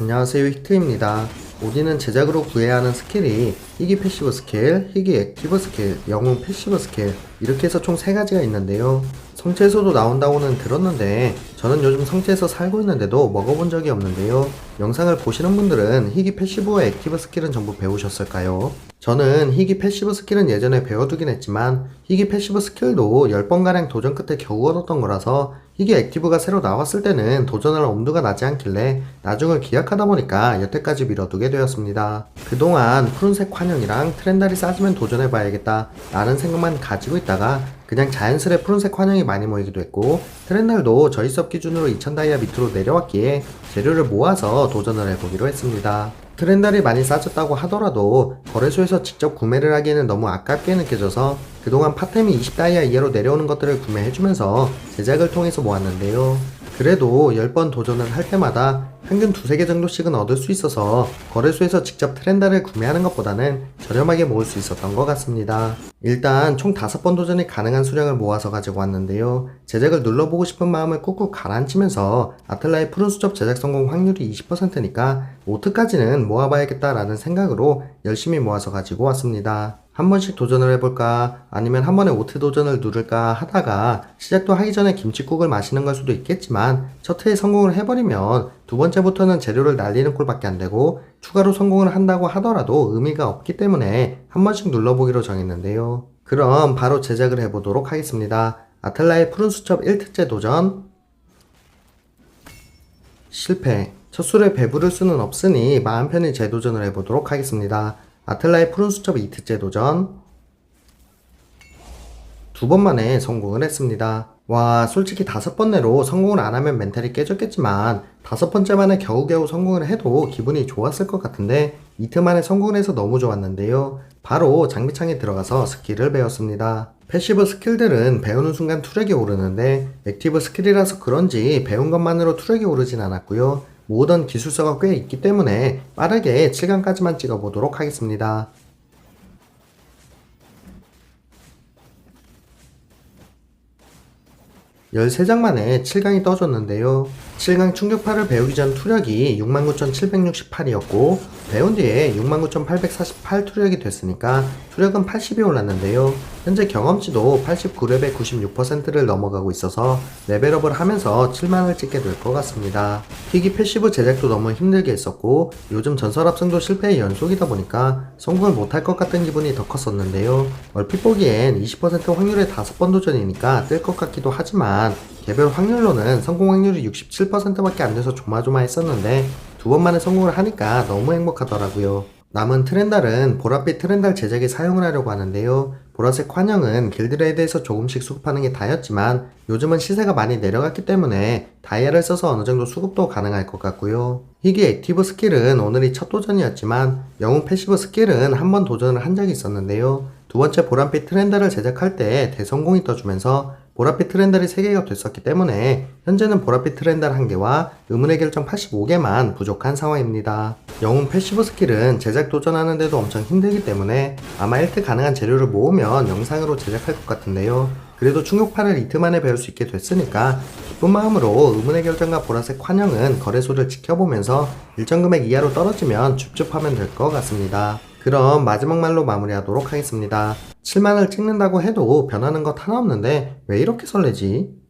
안녕하세요 히트입니다. 오디는 제작으로 구해야 하는 스킬이 희귀 패시브 스킬, 희귀 액티브 스킬, 영웅 패시브 스킬 이렇게 해서 총 3가지가 있는데요. 성체에서도 나온다고는 들었는데 저는 요즘 성체에서 살고 있는데도 먹어본 적이 없는데요. 영상을 보시는 분들은 희귀 패시브와 액티브 스킬은 전부 배우셨을까요? 저는 희귀 패시브 스킬은 예전에 배워두긴 했지만 희귀 패시브 스킬도 10번가량 도전 끝에 겨우 얻었던 거라서 희귀 액티브가 새로 나왔을 때는 도전할 엄두가 나지 않길래 나중을 기약하다 보니까 여태까지 미뤄두게 되었습니다. 그동안 푸른색 환영이랑 트렌달이 싸지면 도전해봐야겠다 라는 생각만 가지고 있다가 그냥 자연스레 푸른색 환영이 많이 모이기도 했고 트렌달도 저희 섭 기준으로 2000 다이아 밑으로 내려왔기에 재료를 모아서 도전을 해보기로 했습니다. 트렌달이 많이 싸졌다고 하더라도 거래소에서 직접 구매를 하기에는 너무 아깝게 느껴져서 그동안 파템이 20다이아 이하로 내려오는 것들을 구매해주면서 제작을 통해서 모았는데요. 그래도 10번 도전을 할 때마다 평균 두세 개 정도씩은 얻을 수 있어서 거래소에서 직접 트렌다를 구매하는 것보다는 저렴하게 모을 수 있었던 것 같습니다. 일단 총 5번 도전이 가능한 수량을 모아서 가지고 왔는데요. 제작을 눌러보고 싶은 마음을 꾹꾹 가라앉히면서 아틀라의 푸른 수첩 제작 성공 확률이 20%니까 5트까지는 모아봐야겠다라는 생각으로 열심히 모아서 가지고 왔습니다. 한 번씩 도전을 해볼까 아니면 한 번에 오트 도전을 누를까 하다가 시작도 하기 전에 김치국을 마시는 걸 수도 있겠지만 첫 회에 성공을 해버리면 두 번째부터는 재료를 날리는 꼴밖에 안 되고 추가로 성공을 한다고 하더라도 의미가 없기 때문에 한 번씩 눌러보기로 정했는데요. 그럼 바로 제작을 해보도록 하겠습니다. 아틀라의 푸른 수첩 1특제 도전 실패 첫 술에 배부를 수는 없으니 마음 편히 재도전을 해보도록 하겠습니다. 아틀라의 푸른 수첩 2트째 도전 두 번 만에 성공을 했습니다. 와 솔직히 다섯 번 내로 성공을 안 하면 멘탈이 깨졌겠지만 다섯 번째 만에 겨우겨우 성공을 해도 기분이 좋았을 것 같은데 이틀 만에 성공을 해서 너무 좋았는데요. 바로 장비창에 들어가서 스킬을 배웠습니다. 패시브 스킬들은 배우는 순간 투력이 오르는데 액티브 스킬이라서 그런지 배운 것만으로 투력이 오르진 않았고요. 모든 기술서가 꽤 있기 때문에 빠르게 7강까지만 찍어보도록 하겠습니다. 13장 만에 7강이 떠졌는데요. 7강 충격파를 배우기 전 투력이 69,768이었고 배운 뒤에 69,848 투력이 됐으니까 투력은 80이 올랐는데요. 현재 경험치도 89렙의 96%를 넘어가고 있어서 레벨업을 하면서 7만을 찍게 될 것 같습니다. 희귀 패시브 제작도 너무 힘들게 했었고 요즘 전설 합승도 실패의 연속이다 보니까 성공을 못할 것 같은 기분이 더 컸었는데요. 얼핏 보기엔 20% 확률의 5번 도전이니까 뜰 것 같기도 하지만 개별 확률로는 성공 확률이 67% 밖에 안 돼서 조마조마했었는데 두 번 만에 성공을 하니까 너무 행복하더라고요. 남은 트렌달은 보랏빛 트렌달 제작에 사용을 하려고 하는데요. 보라색 환영은 길드레이드에서 조금씩 수급하는 게 다였지만 요즘은 시세가 많이 내려갔기 때문에 다이아를 써서 어느 정도 수급도 가능할 것 같고요. 희귀 액티브 스킬은 오늘이 첫 도전이었지만 영웅 패시브 스킬은 한 번 도전을 한 적이 있었는데요. 두 번째 보랏빛 트렌달을 제작할 때 대성공이 떠주면서 보랏빛 트렌달이 3개가 됐었기 때문에 현재는 보랏빛 트렌달 1개와 의문의 결정 85개만 부족한 상황입니다. 영웅 패시브 스킬은 제작 도전하는데도 엄청 힘들기 때문에 아마 1트 가능한 재료를 모으면 영상으로 제작할 것 같은데요. 그래도 충격파를 이틀 만에 배울 수 있게 됐으니까 기쁜 마음으로 의문의 결정과 보라색 환영은 거래소를 지켜보면서 일정 금액 이하로 떨어지면 줍줍하면 될 것 같습니다. 그럼 마지막 말로 마무리하도록 하겠습니다. 7만을 찍는다고 해도 변하는 것 하나 없는데 왜 이렇게 설레지?